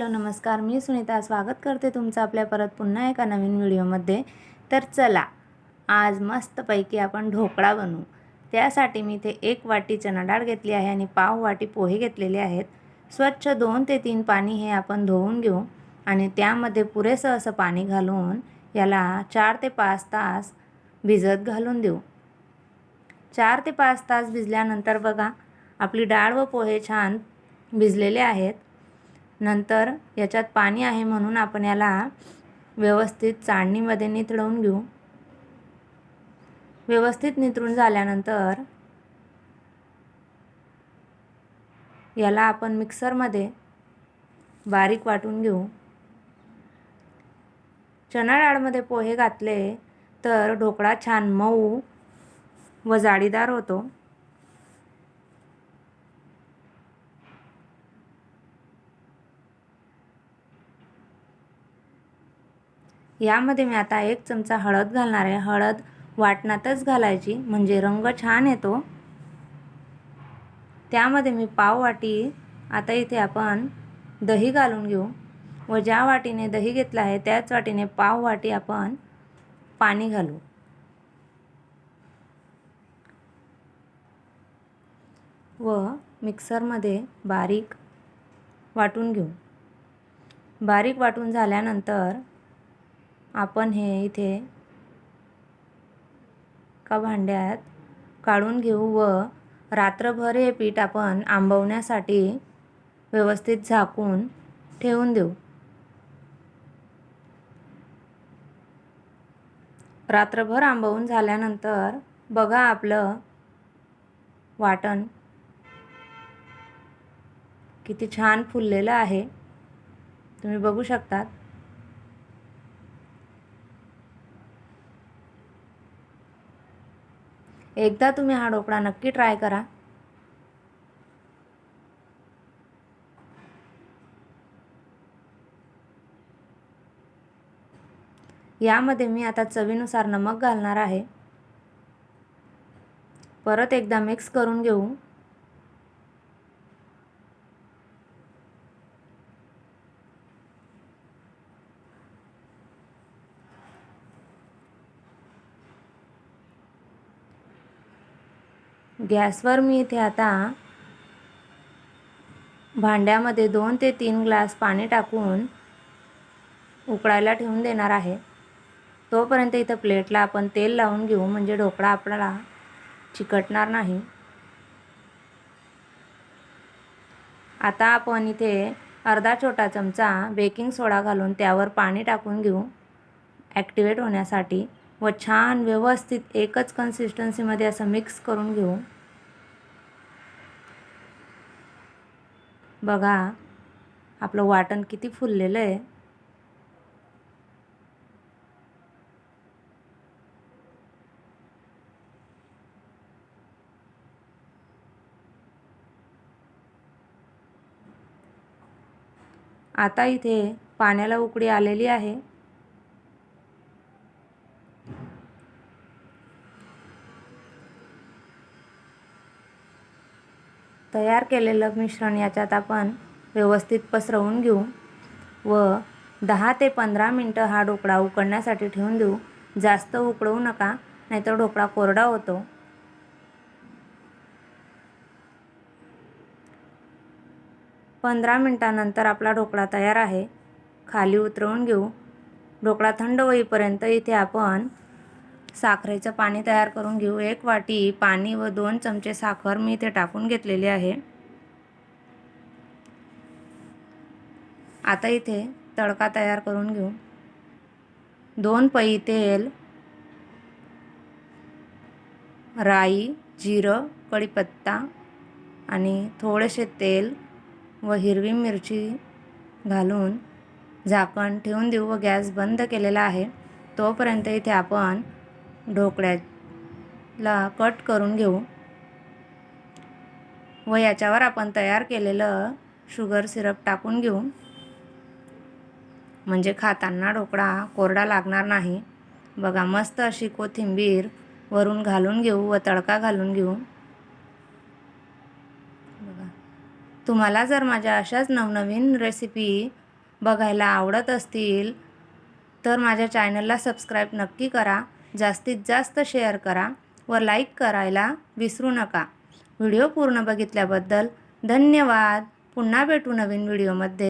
Hello नमस्कार. मी सुनीता. स्वागत करते तुमचं आपल्या परत पुन्हा एका नवीन व्हिडिओमध्ये. तर चला आज मस्तपैकी आपण ढोकळा बनवू. त्यासाठी मी इथे एक वाटी चणा डाळ घेतली आहे आणि पाव वाटी पोहे घेतलेले आहेत. स्वच्छ दोन ते तीन पाणी हे आपण धुवून घेऊ आणि त्यामध्ये पुरेसं असं पाणी घालून याला चार ते पाच तास भिजत घालून देऊ. चार ते पाच तास भिजल्यानंतर बघा आपली डाळ व पोहे छान भिजलेले आहेत. नंतर याच्यात पाणी आहे म्हणून आपण याला व्यवस्थित चाळणीमध्ये निथळवून घेऊ. व्यवस्थित निथळून झाल्यानंतर याला आपण मिक्सरमध्ये बारीक वाटून घेऊ. चणा डाळमध्ये पोहे घातले तर ढोकळा छान मऊ व जाळीदार होतो. यामध्ये मी आता एक चमचा हळद घालणार आहे. हळद वाटणातच घालायची म्हणजे रंग छान येतो. त्यामध्ये मी पाव वाटी आता इथे आपण दही घालून घेऊ. व ज्या वाटीने दही घेतलं आहे त्याच वाटीने पाव वाटी आपण पाणी घालू. व मिक्सरमध्ये बारीक वाटून घेऊ. बारीक वाटून झाल्यानंतर आपण हे इथे का भांड्यात काढून घेऊ व रात्रभर हे पीठ आपण आंबवण्यासाठी व्यवस्थित झाकून ठेवून देऊ. रात्रभर आंबवून झाल्यानंतर बघा आपलं वाटण किती छान फुललेलं आहे. तुम्ही बघू शकतात. एकदा तुम्ही हा ढोकळा नक्की ट्राय करा. यामध्ये मी आता चवीनुसार नमक घालणार आहे. परत एकदा मिक्स करून घेऊ. गॅसवर मी इथे आता भांड्यामध्ये दोन ते तीन ग्लास पाणी टाकून उकळायला ठेवून देणार आहे. तोपर्यंत इथं प्लेटला आपण तेल लावून घेऊ म्हणजे ढोकळा आपल्याला चिकटणार नाही. आता आपण इथे अर्धा छोटा चमचा बेकिंग सोडा घालून त्यावर पाणी टाकून घेऊ ॲक्टिवेट होण्यासाठी. व छान व्यवस्थित एकच कन्सिस्टन्सीमध्ये असं मिक्स करून घेऊ. बघा आपलं वाटण किती फुललेलं आहे. आता इथे पाण्याला उकडी आलेली आहे. तयार केलेलं मिश्रण याच्यात आपण व्यवस्थित पसरवून घेऊ व दहा ते पंधरा मिनटं हा ढोकळा उकडण्यासाठी ठेवून देऊ. जास्त उकळवू नका नाहीतर ढोकळा कोरडा होतो. पंधरा मिनटानंतर आपला ढोकळा तयार आहे. खाली उतरवून घेऊ. ढोकळा थंड होईपर्यंत इथे आपण साखरेचं पाणी तयार करून घेऊ. एक वाटी पाणी व दोन चमचे साखर मी इथे टाकून घेतलेली आहे. आता इथे तडका तयार करून घेऊ. दोन पई तेल राई जिरं कढीपत्ता आणि थोडेसे तेल व हिरवी मिरची घालून झाकण ठेवून देऊ व गॅस बंद केलेला आहे. तोपर्यंत इथे आपण ढोकळ्याला कट करून घेऊ. व याच्यावर आपण तयार केलेलं शुगर सिरप टाकून घेऊ. म्हणजे खाताना ढोकळा कोरडा लागणार नाही. बघा मस्त अशी कोथिंबीर वरून घालून घेऊ व तडका घालून घेऊ. बघा तुम्हाला जर माझ्या अशाच नवनवीन रेसिपी बघायला आवडत असतील तर माझ्या चॅनलला सबस्क्राईब नक्की करा. जास्तीत जास्त शेअर करा व लाईक करायला विसरू नका. व्हिडिओ पूर्ण बघितल्याबद्दल धन्यवाद. पुन्हा भेटू नवीन व्हिडिओमध्ये.